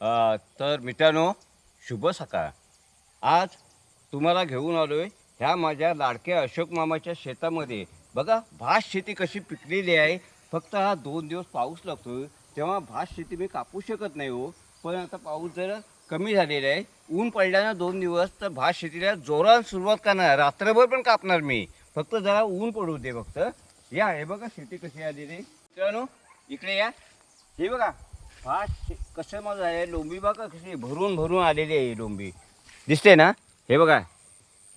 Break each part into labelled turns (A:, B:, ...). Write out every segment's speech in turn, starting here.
A: अ, तर मित्रांनो शुभ सकाळ. आज तुम्हाला घेऊन आलो आहे ह्या माझ्या लाडक्या अशोक मामाच्या शेतामध्ये. बघा भात शेती कशी पिकलेली आहे. फक्त हा दोन दिवस पाऊस लागतो तेव्हा भात शेती मी कापू शकत नाही हो. पण आता पाऊस जरा कमी झालेला आहे. ऊन पडल्यानं दोन दिवस तर भात शेतीला जोरात सुरुवात करणार. रात्रभर पण कापणार मी. फक्त जरा ऊन पडू दे फक्त. या हे बघा शेती कशी आलेली आहे. मित्रांनो इकडे या. हे बघा भात शे- कसं मग आहे? लोंबी बघा कशी भरून भरून आलेली आहे लोंबी. दिसते ना? हे बघा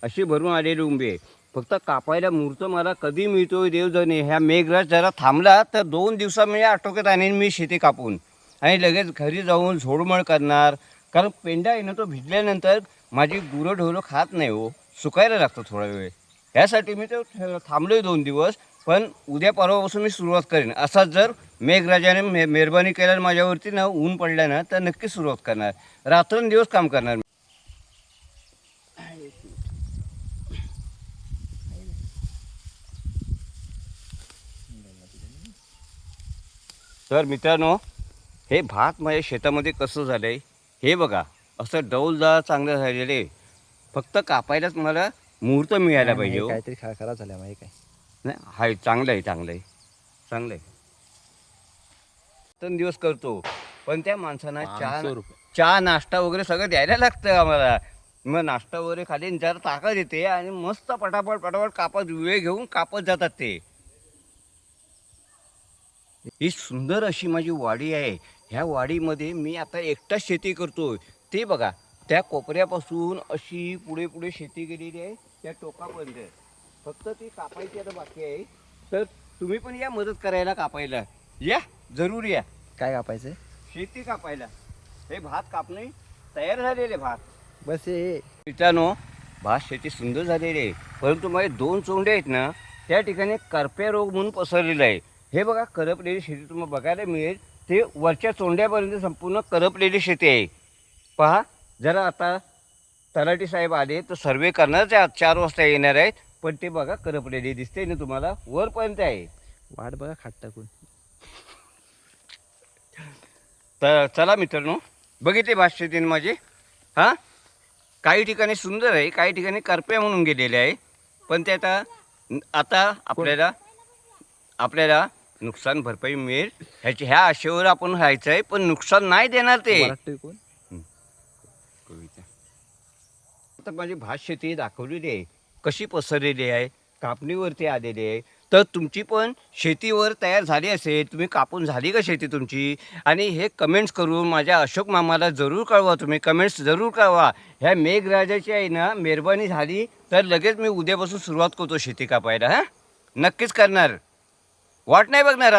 A: अशी भरून आलेली लोंबी आहे. फक्त कापायला मुहूर्त मला कधी मिळतोय देव जाणे ह्या मेघराज जरा थांबला तर दोन दिवसामध्ये आटोक्यात आणीन मी शेती कापून. आणि लगेच घरी जाऊन झोडमळ करणार. कारण पेंडा आहे ना तो भिजल्यानंतर माझी गुरं ढोलं खात नाही हो. सुकायला लागतं थोडा वेळ. यासाठी मी तो थांबलो आहे दोन दिवस पण उद्या परवापासून मी सुरुवात करेन. असाच जर मेघराजाने मे मेहरबानी केल्यानं माझ्यावरती ना ऊन पडलं ना तर नक्की सुरुवात करणार. रात्रंदिवस काम करणार. मी. तर मित्रांनो हे भात माझ्या शेतामध्ये कसं झालं आहे हे बघा. असं डौलदार चांगलं झालेलं आहे. फक्त कापायलाच मला मुहूर्त मिळायला पाहिजे हो.
B: काहीतरी खा खराब झाल्या माहिती काय?
A: नाही हाय चांगलं आहे चांगलं आहे. चांगलं आहे. दिवस करतो. पण त्या माणसांना चहा. चहा नाश्ता वगैरे सगळं द्यायला लागतं आम्हाला. मग नाश्ता वगैरे खाली जरा ताकद येते आणि मस्त पटापट पटापट कापत वेळ घेऊन कापत जातात ते. ही सुंदर अशी माझी वाडी आहे. ह्या वाडीमध्ये मी आता एकटाच शेती करतोय. ते बघा त्या कोपऱ्यापासून अशी पुढे पुढे शेती केलेली आहे त्या टोकापर्यंत. फक्त ती कापायची आता बाकी आहे. तर तुम्ही पण या मदत करायला कापायला. या. जरूर या
B: काय कापायचं
A: शेती कापायला. हे भात कापणे तयार झालेले भात.
B: बस हे.
A: मित्रांनो भात शेती सुंदर झालेली आहे. परंतु माझे दोन चोंडे आहेत ना त्या ठिकाणी करप्या रोग म्हणून पसरलेला आहे. हे बघा करपलेली शेती तुम्हाला बघायला मिळेल. ते वरच्या चोंड्यापर्यंत संपूर्ण करपलेली शेती आहे. पहा जरा आता तलाठी साहेब आले तर सर्वे करणारच आहे. आज चार वाजता येणार आहेत. पण ते बघा करपलेली दिसते ना तुम्हाला. वरपर्यंत आहे.
B: वाट बघा खाट टाकून.
A: तर चला मित्रांनो बघितले भात शेतीने माझे. हां? काही ठिकाणी सुंदर आहे काही ठिकाणी करप्या म्हणून गेलेले आहे. पण ते आता आता आपल्याला आपल्याला नुकसान भरपाई मिळेल. ह्याची ह्या आशेवर आपण राहायचं आहे पण नुकसान नाही देणार ते. आता माझी भात शेती दाखवलेली आहे. कशी पसरलेली आहे? कापणीवरती आलेली आहे. तर तुमची पण शेतीवर तयार झाली असेल तुम्ही कापून झाली का शेती तुमची? आणि हे कमेंट्स करून माझ्या अशोक मामाला जरूर कळवा तुम्ही. कमेंट्स जरूर कळवा. ह्या मेघराजाची आहे ना मेहरबानी झाली तर लगेच मी उद्यापासून सुरुवात करतो शेती कापायला हां? नक्कीच करणार. वाट नाही बघणार